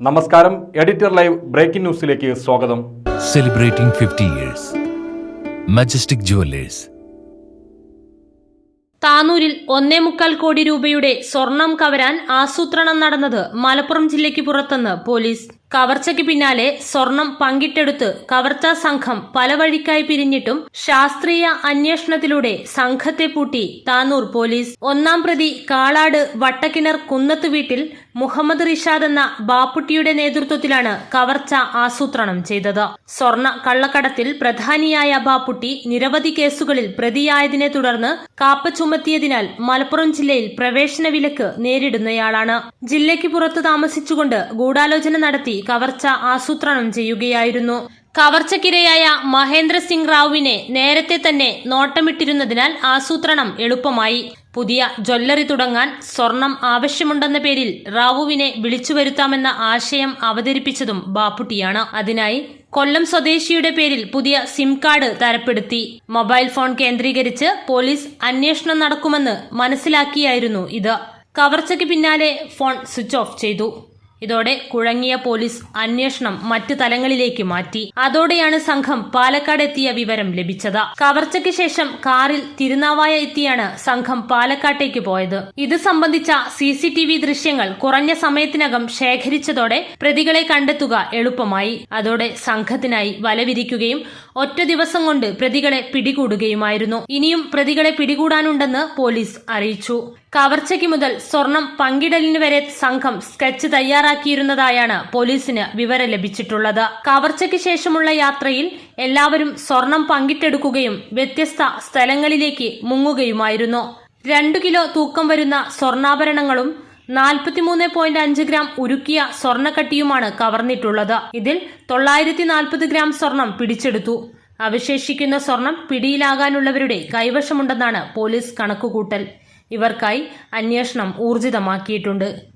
നമസ്കാരം. Editor live breaking ന്യൂസിലേക്ക് സ്വാഗതം. Celebrating fifty years Majestic jewellers താനൂരിൽ ഒന്നേ മുക്കാൽ കോടി രൂപയുടെ സ്വർണം കവരാൻ ആസൂത്രണം നടന്നത് മലപ്പുറം ജില്ലയ്ക്ക് പുറത്തെന്ന് പോലീസ്. കവർച്ചയ്ക്ക് പിന്നാലെ സ്വർണം പങ്കിട്ടെടുത്ത് കവർച്ചാ സംഘം പല വഴിക്കായി പിരിഞ്ഞിട്ടും ശാസ്ത്രീയ അന്വേഷണത്തിലൂടെ സംഘത്തെ പൂട്ടി താനൂർ പോലീസ്. ഒന്നാം പ്രതി കാളാട് വട്ടക്കിണർ കുന്നത്ത് വീട്ടിൽ മുഹമ്മദ് റിഷാദ് എന്ന ബാപ്പുട്ടിയുടെ നേതൃത്വത്തിലാണ് കവർച്ച ആസൂത്രണം ചെയ്തത്. സ്വർണ കള്ളക്കടത്തിൽ പ്രധാനിയായ ബാപ്പുട്ടി നിരവധി കേസുകളിൽ പ്രതിയായതിനെ തുടർന്ന് കാപ്പ ചുമത്തിയതിനാൽ മലപ്പുറം ജില്ലയിൽ പ്രവേശന വിലക്ക് നേരിടുന്നയാളാണ്. ജില്ലയ്ക്ക് പുറത്ത് താമസിച്ചുകൊണ്ട് ഗൂഢാലോചന നടത്തി കവർച്ച ആസൂത്രണം ചെയ്യുകയായിരുന്നു. കവർച്ചക്കിരയായ മഹേന്ദ്ര സിംഗ് റാവുവിനെ നേരത്തെ തന്നെ നോട്ടമിട്ടിരുന്നതിനാൽ ആസൂത്രണം എളുപ്പമായി. പുതിയ ജ്വല്ലറി തുടങ്ങാൻ സ്വർണം ആവശ്യമുണ്ടെന്ന പേരിൽ റാവുവിനെ വിളിച്ചു വരുത്താമെന്ന ആശയം അവതരിപ്പിച്ചതും ബാപ്പുട്ടിയാണ്. അതിനായി കൊല്ലം സ്വദേശിയുടെ പേരിൽ പുതിയ സിം കാർഡ് തരപ്പെടുത്തി. മൊബൈൽ ഫോൺ കേന്ദ്രീകരിച്ച് പോലീസ് അന്വേഷണം നടക്കുമെന്ന് മനസ്സിലാക്കിയായിരുന്നു ഇത്. കവർച്ചയ്ക്ക് പിന്നാലെ ഫോൺ സ്വിച്ച് ഓഫ് ചെയ്തു. ഇതോടെ കുഴങ്ങിയ പോലീസ് അന്വേഷണം മറ്റു തലങ്ങളിലേക്ക് മാറ്റി. അതോടെയാണ് സംഘം പാലക്കാട് എത്തിയ വിവരം ലഭിച്ചത്. കവർച്ചയ്ക്ക് ശേഷം കാറിൽ തിരുനാവായ എത്തിയാണ് സംഘം പാലക്കാട്ടേക്ക് പോയത്. ഇത് സംബന്ധിച്ച സി ദൃശ്യങ്ങൾ കുറഞ്ഞ സമയത്തിനകം ശേഖരിച്ചതോടെ പ്രതികളെ കണ്ടെത്തുക എളുപ്പമായി. അതോടെ സംഘത്തിനായി വലവിരിക്കുകയും ഒറ്റ ദിവസം കൊണ്ട് പ്രതികളെ പിടികൂടുകയുമായിരുന്നു. ഇനിയും പ്രതികളെ പിടികൂടാനുണ്ടെന്ന് പോലീസ് അറിയിച്ചു. കവർച്ചയ്ക്ക് മുതൽ സ്വർണം പങ്കിടലിന് വരെ സംഘം സ്കെച്ച് തയ്യാറാക്കിയിരുന്നതായാണ് പോലീസിന് വിവരം ലഭിച്ചിട്ടുള്ളത്. കവർച്ചയ്ക്ക് ശേഷമുള്ള യാത്രയിൽ എല്ലാവരും സ്വർണം പങ്കിട്ടെടുക്കുകയും വ്യത്യസ്ത സ്ഥലങ്ങളിലേക്ക് മുങ്ങുകയുമായിരുന്നു. രണ്ടു കിലോ തൂക്കം വരുന്ന സ്വർണാഭരണങ്ങളും നാൽപ്പത്തിമൂന്ന് പോയിന്റ് അഞ്ച് ഗ്രാം ഉരുക്കിയ സ്വർണക്കട്ടിയുമാണ് കവർന്നിട്ടുള്ളത്. ഇതിൽ തൊള്ളായിരത്തി നാൽപ്പത് ഗ്രാം സ്വർണം പിടിച്ചെടുത്തു. അവശേഷിക്കുന്ന സ്വർണം പിടിയിലാകാനുള്ളവരുടെ കൈവശമുണ്ടെന്നാണ് പോലീസ് കണക്കുകൂട്ടൽ. ഇവർക്കായി അന്വേഷണം ഊർജിതമാക്കിയിട്ടുണ്ട്.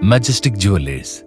Majestic Jewelers.